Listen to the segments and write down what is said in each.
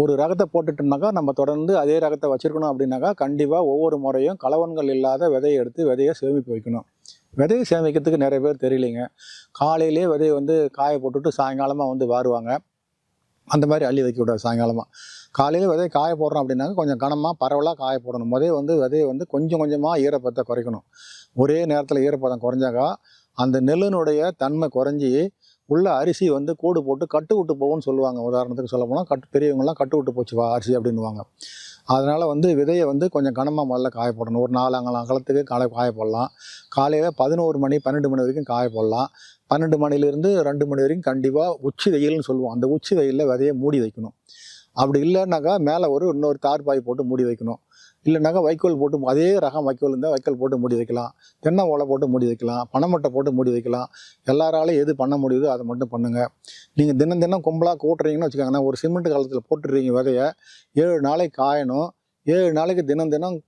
ஒரு ரகத்தை போட்டுட்டோம்னாக்கா நம்ம தொடர்ந்து அதே ரகத்தை வச்சுருக்கணும் அப்படின்னாக்கா கண்டிப்பாக ஒவ்வொரு முறையும் கலவன்கள் இல்லாத விதையை எடுத்து விதையை சேமிப்பு வைக்கணும். விதையை சேமிக்கிறதுக்கு நிறைய பேர் தெரியலைங்க. காலையிலே விதையை வந்து காய போட்டுட்டு சாயங்காலமாக வந்து வாருவாங்க. அந்த மாதிரி அள்ளி வைக்கக்கூடாது சாயங்காலமாக காலையில் விதையை காய போடுறோம் அப்படின்னாக்க கொஞ்சம் கனமாக பரவலாக காய போடணும். முதல்ல வந்து விதையை வந்து கொஞ்சம் கொஞ்சமாக ஈரப்பதத்தை குறைக்கணும். ஒரே நேரத்தில் ஈரப்பதம் குறைஞ்சாக்கா அந்த நெல்லினுடைய தன்மை குறைஞ்சி உள்ள அரிசி வந்து கூடு போட்டு கட்டு விட்டு போகும்னு சொல்லுவாங்க. உதாரணத்துக்கு சொல்ல போனால் கட்டு பெரியவங்கலாம் கட்டு விட்டு போச்சு வா அரிசி அப்படின்னுவாங்க. அதனால் வந்து விதையை வந்து கொஞ்சம் கனமாக முதல்ல காய போடணும் ஒரு நாலு காலத்துக்கு அகலத்துக்கு காலை காய போடலாம் காலையில் பதினோரு மணி பன்னெண்டு மணி வரைக்கும் காய போடலாம் பன்னெண்டு மணிலேருந்து ரெண்டு மணி வரைக்கும் கண்டிப்பாக உச்சி வெயில்னு சொல்லுவோம். அந்த உச்சி வெயிலில் விதையை மூடி வைக்கணும். அப்படி இல்லைன்னாக்கா மேலே ஒரு இன்னொரு தார்பாய் போட்டு மூடி வைக்கணும். இல்லைனாக்கா வைக்கோல் போட்டு அதே ரகம் வைக்கோல் இருந்தால் வைக்கோல் போட்டு மூடி வைக்கலாம். தென்னை ஓலை போட்டு மூடி வைக்கலாம். பனைமட்டை போட்டு மூடி வைக்கலாம். எல்லாராலையும் எது பண்ண முடியுதோ அதை மட்டும் பண்ணுங்கள் நீங்கள் தினம் தினம் கும்பலாக கூட்டுறீங்கன்னு வச்சுக்கோங்களேன். ஒரு சிமெண்ட் காலத்தில் போட்டுடுறீங்க விதையை. ஏழு நாளைக்கு காயணும். ஏழு நாளைக்கு தினம் தினம்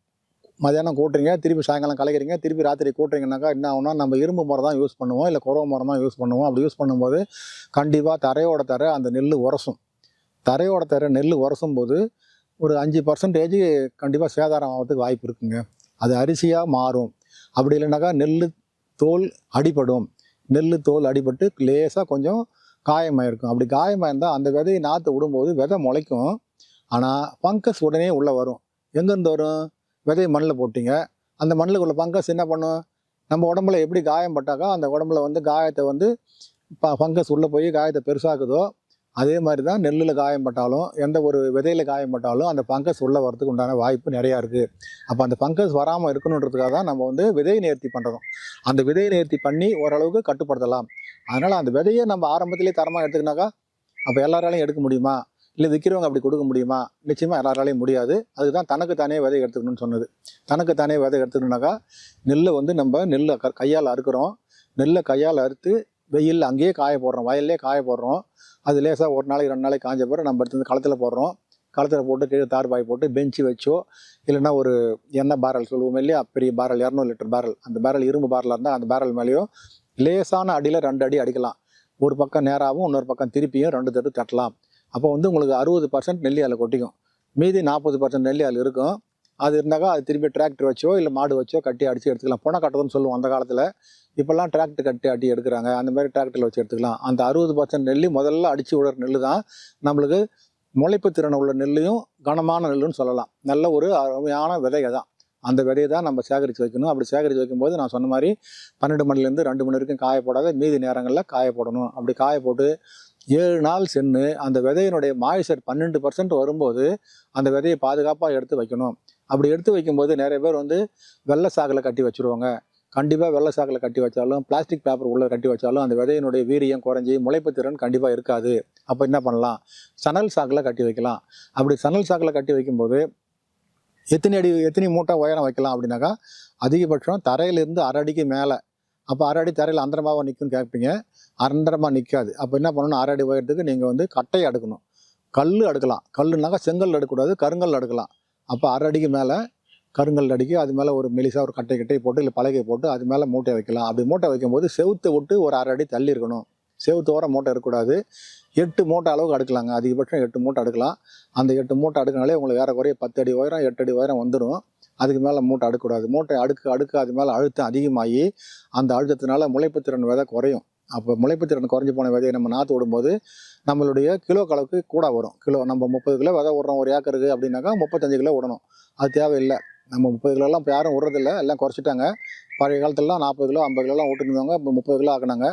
மதியானம் கூட்டுறீங்க. திருப்பி சாயங்காலம் கலைக்கிறீங்க. திருப்பி ராத்திரி கூட்டுறீங்கனாக்கா என்ன ஆகுனா நம்ம இரும்பு மரம் தான் யூஸ் பண்ணுவோம். இல்லை குறவு மரம் தான் யூஸ் பண்ணுவோம். அப்படி யூஸ் பண்ணும்போது கண்டிப்பாக தரையோட தர அந்த நெல் உரசும். தரையோட தர நெல் உரசும் போது ஒரு அஞ்சு பர்சன்டேஜ் கண்டிப்பாக சேதாரம் ஆகிறதுக்கு வாய்ப்பு இருக்குங்க. அது அரிசியாக மாறும். அப்படி இல்லைனாக்கா நெல் தோல் அடிபடும். நெல் தோல் அடிபட்டு லேசாக கொஞ்சம் காயமாயிருக்கும். அப்படி காயமாயிருந்தால் அந்த விதையை நாற்று விடும்போது விதை முளைக்கும். ஆனால் பங்கஸ் உடனே உள்ளே வரும். எங்கேருந்து வரும் விதையை மண்ணில் போட்டிங்க. அந்த மண்ணுக்குள்ள பங்கஸ் என்ன பண்ணும்? நம்ம உடம்புல எப்படி காயம் பட்டாக்கா அந்த உடம்புல வந்து காயத்தை வந்து ப ஃபங்கஸ் உள்ளே போய் காயத்தை பெருசாக்குதோ அதே மாதிரி தான் நெல்லில் காயம் பட்டாலும் எந்த ஒரு விதையில் காயம் பட்டாலும் அந்த பங்கஸ் உள்ளே வரதுக்கு உண்டான வாய்ப்பு நிறையா இருக்குது அப்போ அந்த பங்கஸ் வராமல் இருக்கணுன்றதுக்காக தான் நம்ம வந்து விதை நேர்த்தி பண்ணுறோம் அந்த விதை நேர்த்தி பண்ணி ஓரளவுக்கு கட்டுப்படுத்தலாம். அதனால் அந்த விதையை நம்ம ஆரம்பத்திலே தரமாக எடுத்துக்கினாக்கா அப்போ எல்லாராலையும் எடுக்க முடியுமா? இல்லை விற்கிறவங்க அப்படி கொடுக்க முடியுமா? நிச்சயமாக எல்லாராலையும் முடியாது. அதுக்கு தான் தனக்கு தானே விதை எடுத்துக்கணும்னு சொன்னது. தனக்கு தானே விதை எடுத்துக்கணுனாக்கா நெல்லை வந்து நம்ம நெல்லை க கையால் அறுக்கிறோம். நெல்லை கையால் அறுத்து வெயில் அங்கேயே காய போடுறோம் வயல்லே காய போடுறோம். அது லேசாக ஒரு நாளைக்கு ரெண்டு நாளைக்கு காஞ்ச பிறகு நம்ம எடுத்து வந்து களத்தில் போடுறோம். களத்தில் போட்டு கீழே தார் பாய் போட்டு பெஞ்சு வச்சோ இல்லைன்னா ஒரு எண்ணெய் பேரல் சொல்லுவோம் இல்லையா பெரிய பேரல் இரநூறு லிட்டர் பேரல் அந்த பேரல் இரும்பு பேரலாக இருந்தால் அந்த பேரல் மேலேயோ லேசான அடியில் ரெண்டு அடி அடிக்கலாம். ஒரு பக்கம் நேராகவும் இன்னொரு பக்கம் திருப்பியும் ரெண்டு தட்டு தட்டலாம். அப்போ வந்து உங்களுக்கு அறுபது பர்சன்ட் நெல்லி அதில் கொட்டிக்கும். மீதி நாற்பது பர்சன்ட் நெல்லி அதில் இருக்கும். அது இருந்தாக்கா அது திரும்பி டிராக்டர் வச்சோ இல்லை மாடு வச்சோ கட்டி அடித்து எடுத்துக்கலாம். புனை கட்டுறதுன்னு சொல்லுவோம் அந்த காலத்தில். இப்போல்லாம் டிராக்டர் கட்டி அட்டி எடுக்கிறாங்க. அந்த மாதிரி டிராக்டரில் வச்சு எடுத்துக்கலாம். அந்த அறுபது பர்சன்ட் நெல் முதல்ல அடித்து விடுற நெல் தான் நம்மளுக்கு முளைப்பு திறன் உள்ள நெல்லையும் கனமான நெல்லுன்னு சொல்லலாம். நல்ல ஒரு அருமையான விதையை தான். அந்த விதையை தான் நம்ம சேகரித்து வைக்கணும். அப்படி சேகரித்து வைக்கும்போது நான் சொன்ன மாதிரி பன்னெண்டு மணிலேருந்து ரெண்டு மணி வரைக்கும் காய போடாத மீதி நேரங்களில் காய போடணும். அப்படி காய போட்டு ஏழு நாள் சென்று அந்த விதையினுடைய மாய்ச்சர் பன்னெண்டு பர்சன்ட் வரும்போது அந்த விதையை பாதுகாப்பாக எடுத்து வைக்கணும். அப்படி எடுத்து வைக்கும்போது நிறைய பேர் வந்து வெள்ளை சாக்கில் கட்டி வச்சுருவாங்க. கண்டிப்பாக வெள்ளை சாக்கில் கட்டி வச்சாலும் பிளாஸ்டிக் பேப்பர் உள்ளே கட்டி வச்சாலும் அந்த விதையினுடைய வீரியம் குறைஞ்சி முளைப்பு திறன் கண்டிப்பாக இருக்காது. அப்போ என்ன பண்ணலாம்? சணல் சாக்கில் கட்டி வைக்கலாம். அப்படி சணல் சாக்கில் கட்டி வைக்கும்போது எத்தனை அடி எத்தனை மூட்டை உயரம் வைக்கலாம் அப்படின்னாக்கா அதிகபட்சம் தரையிலிருந்து அரை அடிக்கு மேலே. அப்போ அரை அடி தரையில் அந்தரமாக நிற்கும்னு கேட்பீங்க. அந்தரமாக நிற்காது அப்போ என்ன பண்ணணும்? அரை அடி உயரத்துக்கு நீங்கள் வந்து கட்டையை அடுக்கணும். கல் அடுக்கலாம். கல்லுனாக்கா செங்கல் அடுக்கக்கூடாது கருங்கல் அடுக்கலாம். அப்போ அரை அடிக்கு மேலே கருங்கல் அடிக்கி அது மேலே ஒரு மெலிசாக ஒரு கட்டை கட்டை போட்டு இல்லை பலகை போட்டு அது மேலே மூட்டை வைக்கலாம். அப்படி மூட்டை வைக்கும்போது செவுத்தை விட்டு ஒரு அரை அடி தள்ளி இருக்கணும். செவுத்து மூட்டை இருக்கக்கூடாது. எட்டு மூட்டை அளவுக்கு அடுக்கலாங்க. அதிகபட்சம் எட்டு மூட்டை அடுக்கலாம். அந்த எட்டு மூட்டை அடுக்கினாலே உங்களுக்கு ஏறக்குறைய பத்து அடி உயரம் எட்டு அடி உயரம் வந்துடும் அதுக்கு மேலே மூட்டை அடுக்கக்கூடாது. மூட்டை அடுக்கு அடுக்கு அது மேலே அழுத்தம் அதிகமாகி அந்த அழுத்தத்தினால முளைப்புத்திறன் விதை குறையும். அப்போ முளைப்புத்திறன் குறைஞ்சி போன விதையை நம்ம நாற்று விடும்போது நம்மளுடைய கிலோ கலவுக்கு கூட வரும். கிலோ நம்ம முப்பது கிலோ விதை விடுறோம் ஒரு ஏக்கருக்கு அப்படின்னாக்கா முப்பத்தஞ்சு கிலோ விடணும். அது தேவையில்லை. நம்ம முப்பது கிலோலாம் இப்போ யாரும் விடுறதில்ல. எல்லாம் குறைச்சிட்டாங்க. பழைய காலத்துலலாம் நாற்பது கிலோ ஐம்பது கிலோலாம் விட்டுருந்தவங்க இப்போ முப்பது கிலோ ஆக்குனாங்க.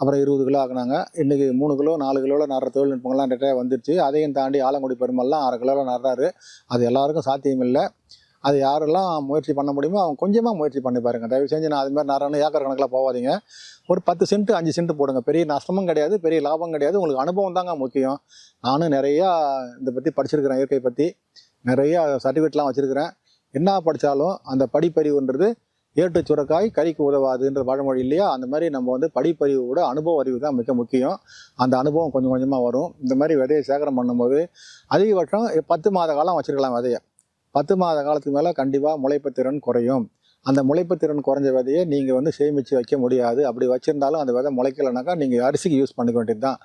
அப்புறம் இருபது கிலோ ஆக்குனாங்க. இன்றைக்கி மூணு கிலோ நாலு கிலோவில் நடுற தொழில்நுட்பங்கள்லாம் நிறைய வந்துருச்சு. அதையும் தாண்டி ஆலங்குடி பெருமாள்லாம் அரை கிலோவில் நடுறாரு. அது எல்லாருக்கும் சாத்தியம் இல்லை அது யாரெல்லாம் முயற்சி பண்ண முடியுமோ அவங்க கொஞ்சமாக முயற்சி பண்ணி பாருங்கள் தயவு செஞ்சு நான் அது மாதிரி நிறைய ஏக்கர் கணக்கில் போகாதீங்க. ஒரு பத்து சென்ட் அஞ்சு சென்ட் போடுங்க. பெரிய நஷ்டமும் கிடையாது பெரிய லாபம் கிடையாது. உங்களுக்கு அனுபவம் தாங்க முக்கியம். நானும் நிறையா இதை பற்றி படிச்சிருக்கிறேன் இயற்கை பற்றி நிறையா சர்டிஃபிகேட்லாம் வச்சுருக்கிறேன். என்ன படித்தாலும் அந்த படிப்பறிவுன்றது ஏட்டு சுரக்காய் கறிக்கு உதவாதுன்ற பழமொழி இல்லையா? அந்த மாதிரி நம்ம வந்து படிப்பறிவோட அனுபவ அறிவு தான் மிக முக்கியம். அந்த அனுபவம் கொஞ்சம் கொஞ்சமாக வரும். இந்த மாதிரி விதையை சேகரம் பண்ணும்போது அதிகபட்சம் பத்து மாத காலம் வச்சுருக்கலாம் விதையை. பத்து மாத காலத்துக்கு மேலே கண்டிப்பாக முளைப்பு திறன் குறையும். அந்த முளைப்பு திறன் குறைஞ்ச விதையை நீங்கள் வந்து சேமித்து வைக்க முடியாது. அப்படி வச்சுருந்தாலும் அந்த விதை முளைக்கலைனாக்கா நீங்கள் அரிசிக்கு யூஸ் பண்ணிக்க வேண்டியது தான்